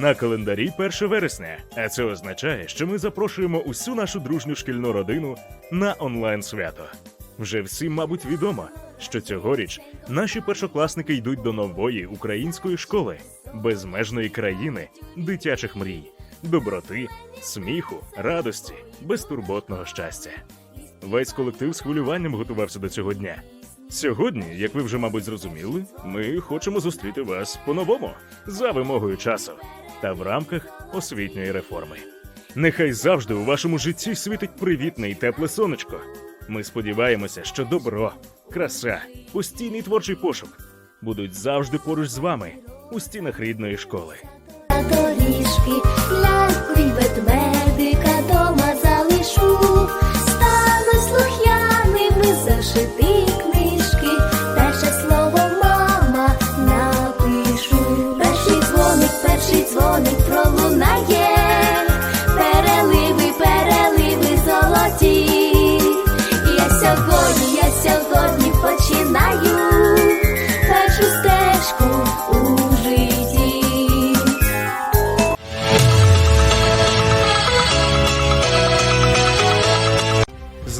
На календарі 1 вересня, а це означає, що ми запрошуємо усю нашу дружню шкільну родину на онлайн свято. Вже всім, мабуть, відомо, що цьогоріч наші першокласники йдуть до нової української школи, безмежної країни, дитячих мрій, доброти, сміху, радості, безтурботного щастя. Весь колектив з хвилюванням готувався до цього дня. Сьогодні, як ви вже, мабуть, зрозуміли, ми хочемо зустріти вас по-новому за вимогою часу та в рамках освітньої реформи. Нехай завжди у вашому житті світить привітне і тепле сонечко. Ми сподіваємося, що добро, краса, постійний творчий пошук будуть завжди поруч з вами у стінах рідної школи. доріжки, й ведмедика дома залишу. Стану слух'яними зашити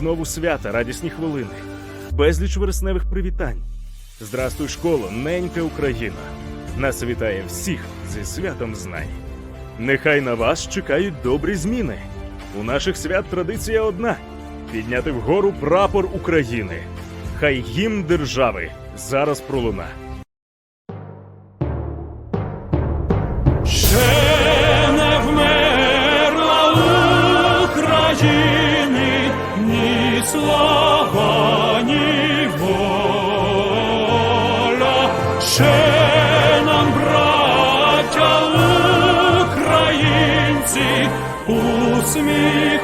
Знову свята, радісні хвилини, безліч вересневих привітань. Здрастуй, школо, ненька Україна. Нас вітає всіх зі святом знань. Нехай на вас чекають добрі зміни. У наших свят традиція одна: підняти вгору прапор України. Хай гімн держави зараз пролуна. Слава. Ще нам, браття українці, усміхнеться.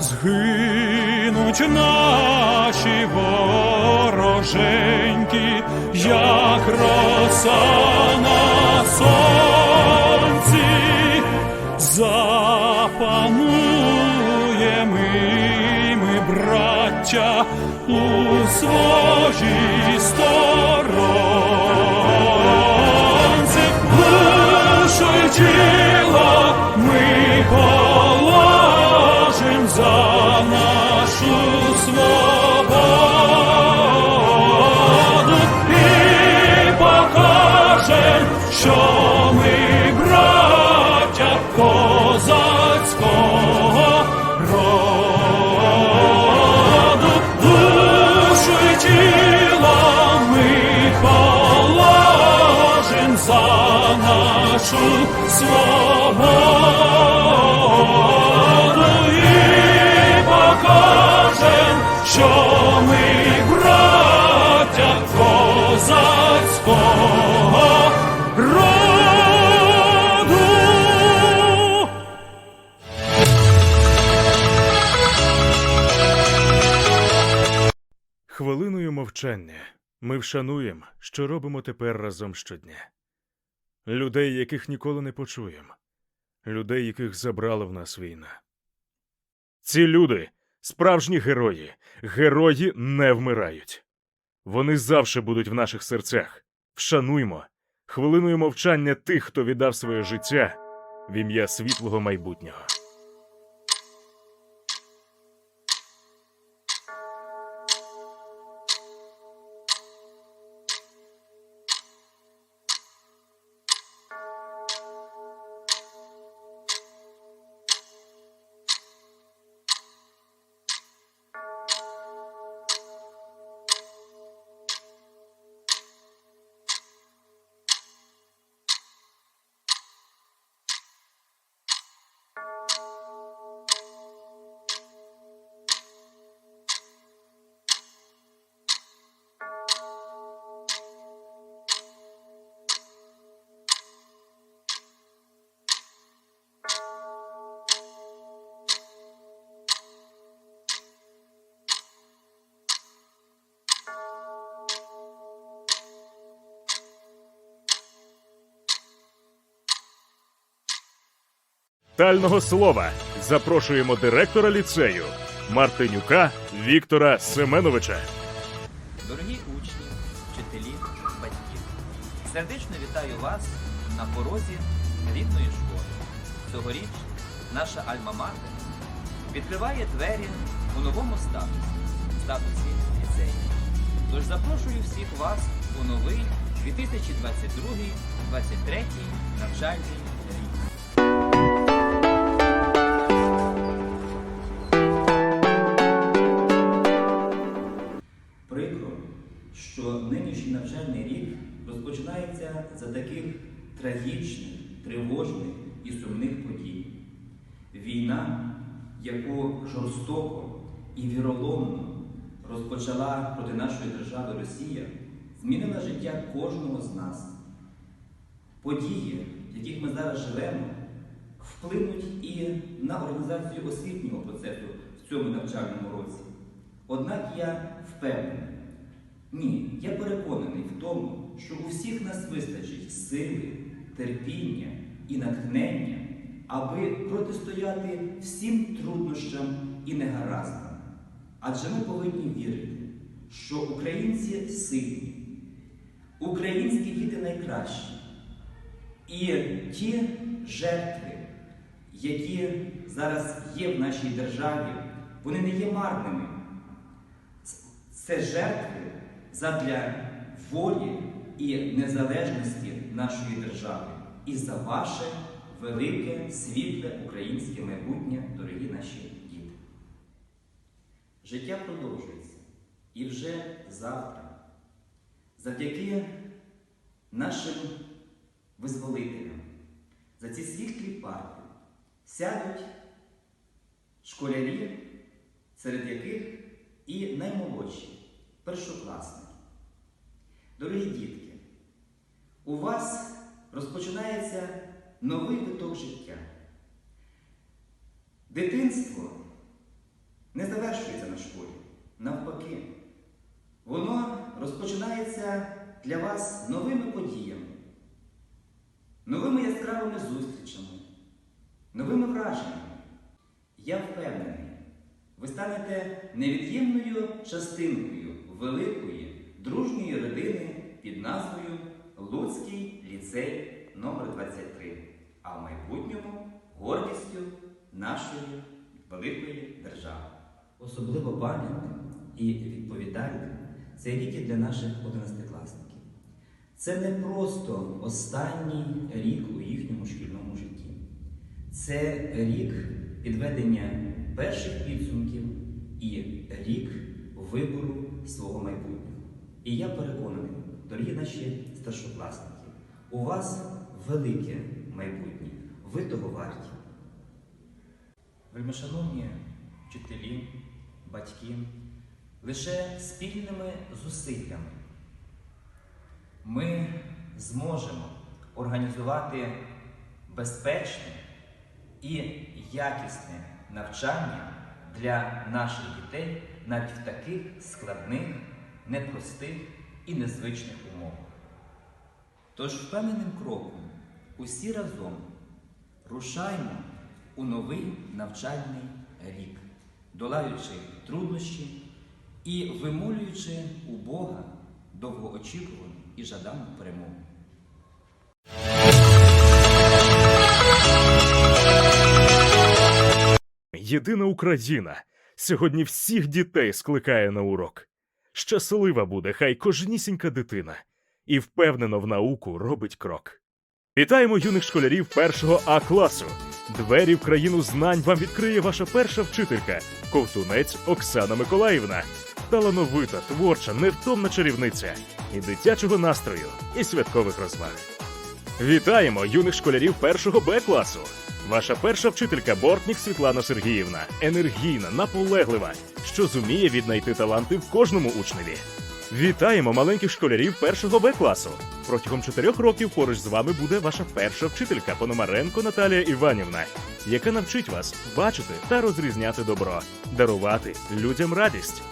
Згинуть наші вороженьки, як роса на сонці, запануємо і ми, браття, у своїй сторонці, душу тіло нашу свободу і покажем, що ми браття козацького роду. Хвилиною мовчання ми вшануємо, що робимо тепер разом щодня. Людей, яких ніколи не почуємо, людей, яких забрала в нас війна. Ці люди справжні герої, герої не вмирають. Вони завжди будуть в наших серцях. Вшануймо хвилиною мовчання тих, хто віддав своє життя в ім'я світлого майбутнього. Тального слова запрошуємо директора ліцею Мартинюка Віктора Семеновича. Дорогі учні, вчителі, батьки, Сердечно вітаю вас на порозі рідної школи. Цьогоріч наша Альма-Матер відкриває двері у новому статусі, статусі ліцею. Тож запрошую всіх вас у новий 2022-2023 навчальний що нинішній навчальний рік розпочинається за таких трагічних, тривожних і сумних подій. Війна, яку жорстоко і віроломно розпочала проти нашої держави Росія, змінила життя кожного з нас. Події, в яких ми зараз живемо, вплинуть і на організацію освітнього процесу в цьому навчальному році. Однак я впевнений, ні, я переконаний в тому, що у всіх нас вистачить сили, терпіння і натхнення, аби протистояти всім труднощам і негараздам. Адже ми повинні вірити, що українці сильні, українські діти найкращі. І ті жертви, які зараз є в нашій державі, вони не є марними. Це жертви задля волі і незалежності нашої держави і за ваше велике, світле українське майбутнє, дорогі наші діти. Життя продовжується. І вже завтра, завдяки нашим визволителям, за ці світлі парти сядуть школярі, серед яких і наймолодші, першокласники. Дорогі дітки, у вас розпочинається новий виток життя. Дитинство не завершується на школі. Навпаки, воно розпочинається для вас новими подіями, новими яскравими зустрічами, новими враженнями. Я впевнений, ви станете невід'ємною частинкою великої дружньої родини під назвою Луцький ліцей номер 23 а в майбутньому гордістю нашої великої держави. Особливо пам'ятним і відповідальним це рік для наших одинадцятикласників. Це не просто останній рік у їхньому шкільному житті. Це рік підведення перших підсумків і рік вибору свого майбутнього. І я переконаний, дорогі наші старшокласники, у вас велике майбутнє, ви того варті. Вельмишановні вчителі, батьки, лише спільними зусиллями ми зможемо організувати безпечне і якісне навчання для наших дітей навіть в таких складних, непростих і незвичних умовах. Тож впевненим кроком усі разом рушаймо у новий навчальний рік, долаючи труднощі і вимолюючи у Бога довгоочікувану і жадану перемогу. Єдина Україна сьогодні всіх дітей скликає на урок. Щаслива буде, хай кожнісінька дитина, і впевнено в науку робить крок. Вітаємо юних школярів першого А класу. Двері в країну знань вам відкриє ваша перша вчителька, ковтунець Оксана Миколаївна. Талановита, творча, невтомна чарівниця і дитячого настрою, і святкових розваг. Вітаємо юних школярів першого Б класу. Ваша перша вчителька Бортнік Світлана Сергіївна енергійна, наполеглива, що зуміє віднайти таланти в кожному учневі. Вітаємо маленьких школярів першого Б класу. Протягом чотирьох років поруч з вами буде ваша перша вчителька Пономаренко Наталія Іванівна, яка навчить вас бачити та розрізняти добро, дарувати людям радість.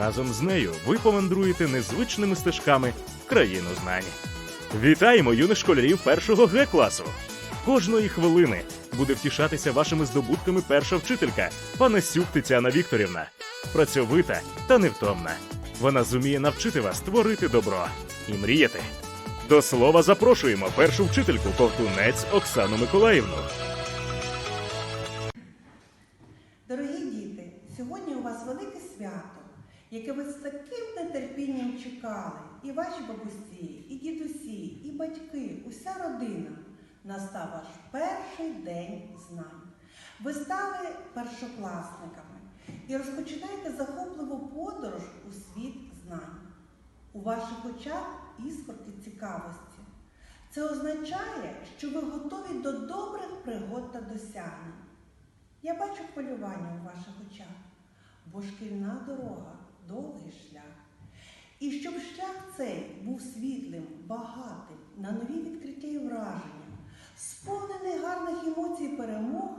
Разом з нею ви помандруєте незвичними стежками в країну знань. Вітаємо юних школярів першого Г класу. Кожної хвилини буде втішатися вашими здобутками перша вчителька Панасюк Тетяна Вікторівна. Працьовита та невтомна. Вона зуміє навчити вас творити добро і мріяти. До слова запрошуємо першу вчительку ковтунець Оксану Миколаївну. Дорогі діти, сьогодні у вас велике свято, яке ви з таким нетерпінням чекали. І ваші бабусі, і дідусі, і батьки, уся родина. Настав ваш перший день знань. Ви стали першокласниками і розпочинаєте захопливу подорож у світ знань. У ваших очах іскорки цікавості. Це означає, що ви готові до добрих пригод та досягнень. Я бачу хвилювання у ваших очах, бо шкільна дорога довгий шлях. І щоб шлях цей був світлим, багатим, на нові відкриття і враження, сповнений гарних емоцій перемог,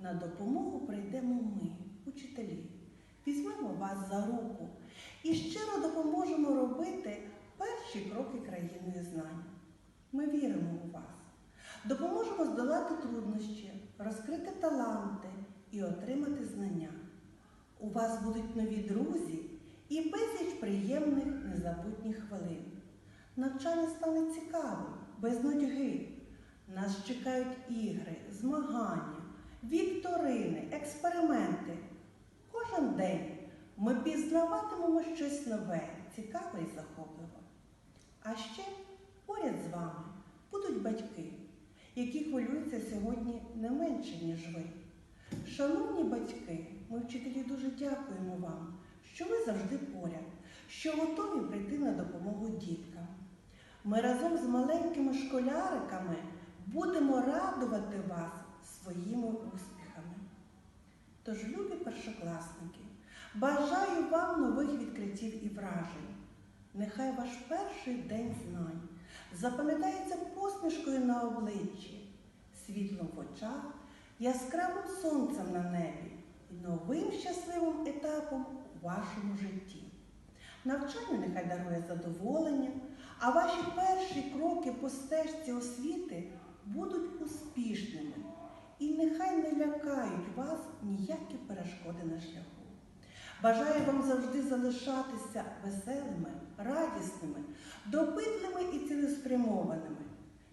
на допомогу прийдемо ми, учителі. Візьмемо вас за руку і щиро допоможемо робити перші кроки країною знань. Ми віримо у вас. Допоможемо здолати труднощі, розкрити таланти і отримати знання. У вас будуть нові друзі і безліч приємних незабутніх хвилин. Навчання стане цікавим, без нудьги. Нас чекають ігри, змагання, вікторини, експерименти. Кожен день ми пізнаватимемо щось нове, цікаве і захопливе. А ще поряд з вами будуть батьки, які хвилюються сьогодні не менше, ніж ви. Шановні батьки, ми вчителі дуже дякуємо вам, що ви завжди поряд, що готові прийти на допомогу діткам. Ми разом з маленькими школяриками будемо радувати вас своїми успіхами. Тож, любі першокласники, бажаю вам нових відкриттів і вражень. Нехай ваш перший день знань запам'ятається посмішкою на обличчі, світлом в очах, яскравим сонцем на небі і новим щасливим етапом у вашому житті. Навчання нехай дарує задоволення, а ваші перші кроки по стежці освіти будуть успішними і нехай не лякають вас ніякі перешкоди на шляху. Бажаю вам завжди залишатися веселими, радісними, допитливими і цілеспрямованими.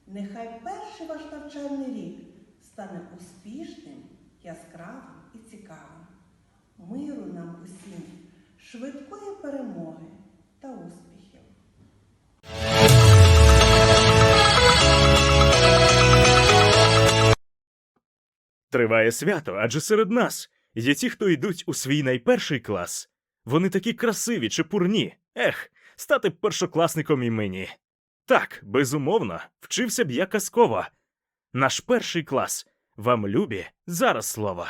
Нехай перший ваш навчальний рік стане успішним, яскравим і цікавим. Миру нам усім, швидкої перемоги Триває свято, адже серед нас є ті, хто йдуть у свій найперший клас. Вони такі красиві, чепурні. Ех, стати б першокласником і мені. Так, безумовно, вчився б я казково. Наш перший клас. Вам любі зараз слово.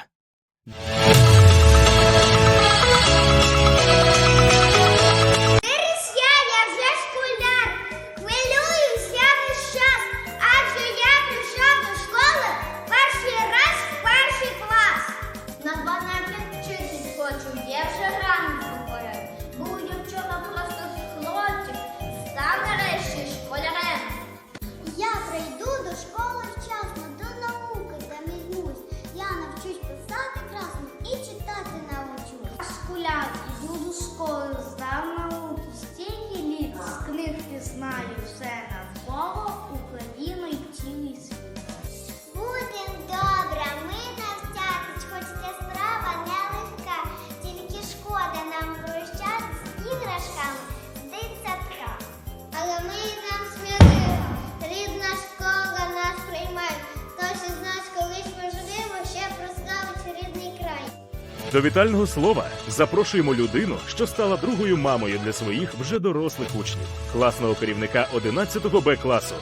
До вітального слова запрошуємо людину, що стала другою мамою для своїх вже дорослих учнів, класного керівника 11-го Б класу,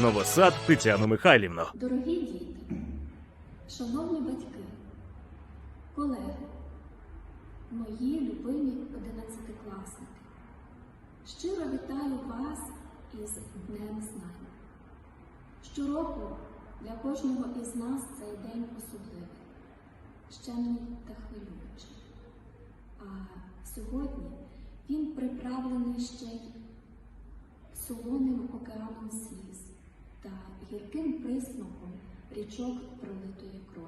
Новосад Тетяну Михайлівну. Дорогі діти, шановні батьки, колеги, мої любимі одинадцятикласники, щиро вітаю вас із Днем Знань. Щороку для кожного із нас цей день особливий, щемний та хвилюючий. А сьогодні він приправлений ще й солоним океаном сліз та гірким присмаком річок пролитої крові.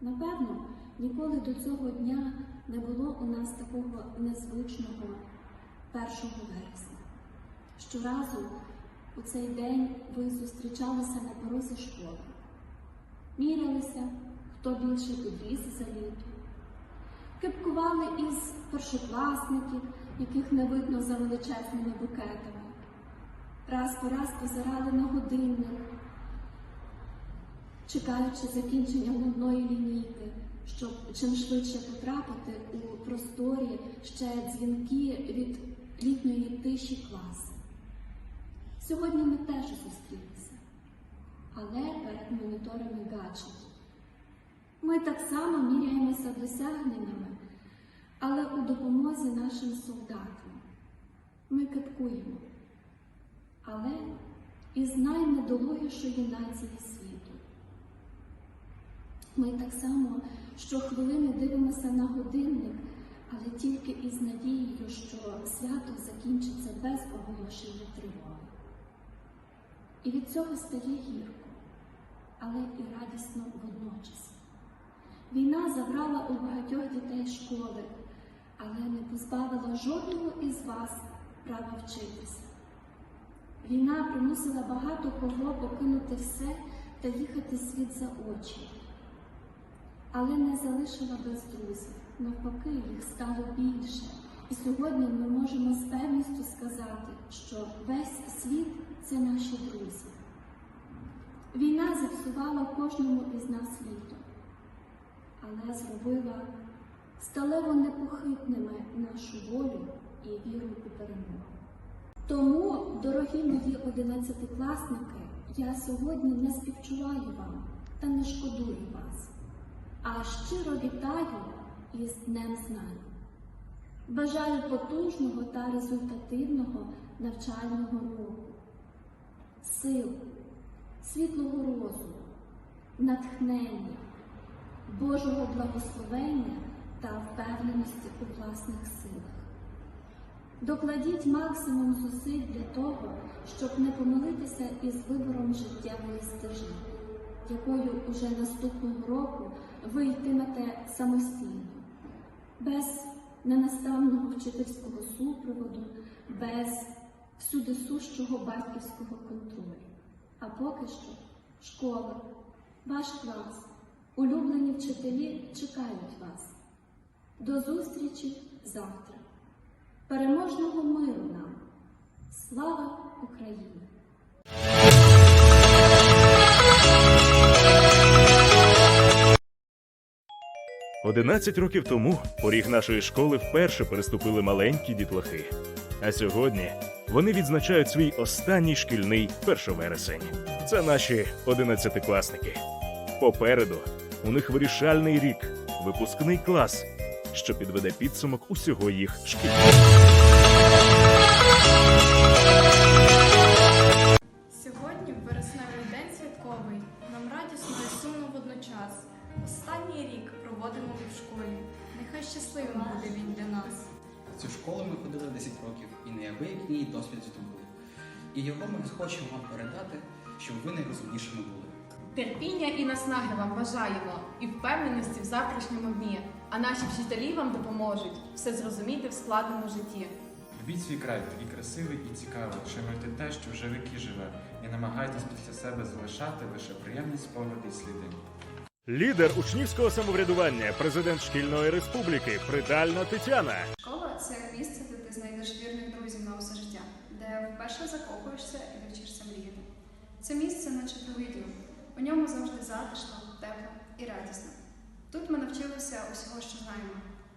Напевно, ніколи до цього дня не було у нас такого незвичного 1 вересня. Щоразу, У цей день ви зустрічалися на порозі школи, мірялися, хто більше підріс за літо, кипкували із першокласників, яких не видно за величезними букетами, раз по раз позирали на годинник, чекаючи закінчення головної лінійки, щоб чим швидше потрапити у просторі ще дзвінки від літньої тиші класу. Сьогодні ми теж зустрілися, але перед моніторами гаджетів. Ми так само міряємося досягненнями, але у допомозі нашим солдатам. Ми кипкуємо, але із найнедолугішої нації світу. Ми так само щохвилини дивимося на годинник, але тільки із надією, що свято закінчиться без оголошення тривоги. І від цього стає гірко, але і радісно водночас. Війна забрала у багатьох дітей школи, але не позбавила жодного із вас права вчитися. Війна примусила багато кого покинути все та їхати світ за очі, але не залишила без друзів. Навпаки, їх стало більше. І сьогодні ми можемо з певністю сказати, що весь світ це наші друзі. Війна зіпсувала кожному із нас літо, але зробила сталево непохитними нашу волю і віру у перемогу. Тому, дорогі мої одинадцятикласники, я сьогодні не співчуваю вам та не шкодую вас, а щиро вітаю із Днем Знань. Бажаю потужного та результативного навчального року, сил, світлого розуму, натхнення, Божого благословення та впевненості у власних силах. Докладіть максимум зусиль для того, щоб не помилитися із вибором життєвої стежини, якою уже наступного року ви йтимете самостійно, без ненаставного вчительського супроводу, без всюдисущого батьківського контролю. А поки що школа, ваш клас, улюблені вчителі чекають вас. До зустрічі завтра. Переможного миру нам! Слава Україні! 11 років тому поріг нашої школи вперше переступили маленькі дітлахи. А сьогодні вони відзначають свій останній шкільний 1 вересень. Це наші одинадцятикласники. Попереду у них вирішальний рік, випускний клас, що підведе підсумок усього їх шкіль. Наснаги вам бажаємо і впевненості в завтрашньому дні. А наші вчителі вам допоможуть все зрозуміти в складному житті. Любіть свій край, такий красивий і цікавий. Шануйте те, що вже віки живе, і намагайтесь після себе залишати лише приємні спогади і сліди. Лідер учнівського самоврядування, президент шкільної республіки, Придальна Тетяна. Школа це місце, де ти знайдеш вірних друзів на усе життя, де вперше закохуєшся і вчишся мріяти. Це місце, наче телевідео. У ньому завжди затишно, тепло і радісно. Тут ми навчилися усього, що знаємо.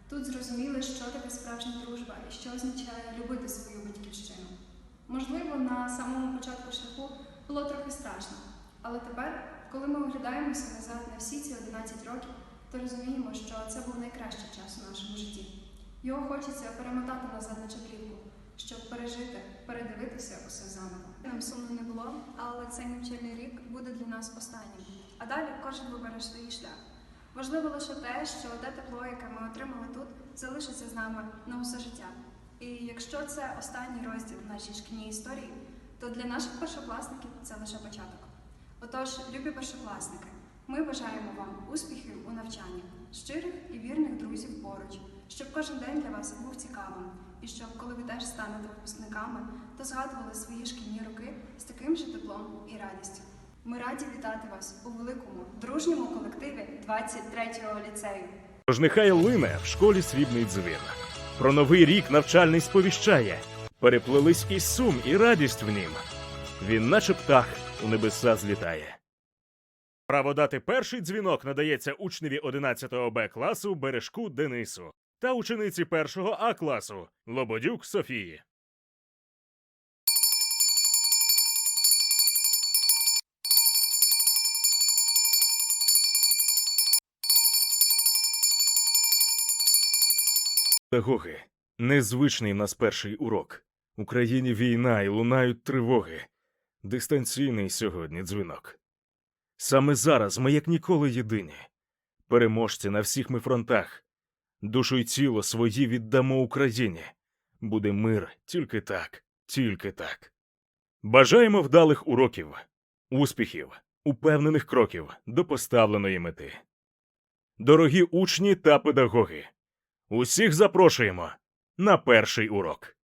Тут зрозуміли, що таке справжня дружба і що означає любити свою батьківщину. Можливо, на самому початку шляху було трохи страшно, але тепер, коли ми оглядаємося назад на всі ці 11 років, то розуміємо, що це був найкращий час у нашому житті. Його хочеться перемотати назад на чаплівку, щоб пережити, передивитися усе заново. Нам сумно не було, але цей навчальний рік буде для нас останнім. А далі кожен вибере свій шлях. Важливо лише те, що те тепло, яке ми отримали тут, залишиться з нами на усе життя. І якщо це останній розділ в нашій шкільній історії, то для наших першокласників це лише початок. Отож, любі першокласники, ми бажаємо вам успіхів у навчанні, щирих і вірних друзів поруч, щоб кожен день для вас був цікавим, і щоб, коли ви теж станете випускниками, то згадували свої шкільні роки з таким же теплом і радістю. Ми раді вітати вас у великому дружньому колективі 23-го ліцею. Тож нехай лине в школі срібний дзвін. Про новий рік навчальний сповіщає. Переплелись і сум, і радість в нім. Він, наче птах, у небеса злітає. Право дати перший дзвінок надається учневі 11 Б класу Бережку Денису та учениці 1 А класу Лободюк Софії. Педагоги, незвичний в нас перший урок. В Україні війна і лунають тривоги. Дистанційний сьогодні дзвінок. Саме зараз ми як ніколи єдині. Переможці на всіх ми фронтах. Душу й тіло свої віддамо Україні. Буде мир тільки так, тільки так. Бажаємо вдалих уроків, успіхів, упевнених кроків до поставленої мети. Дорогі учні та педагоги. Усіх запрошуємо на перший урок.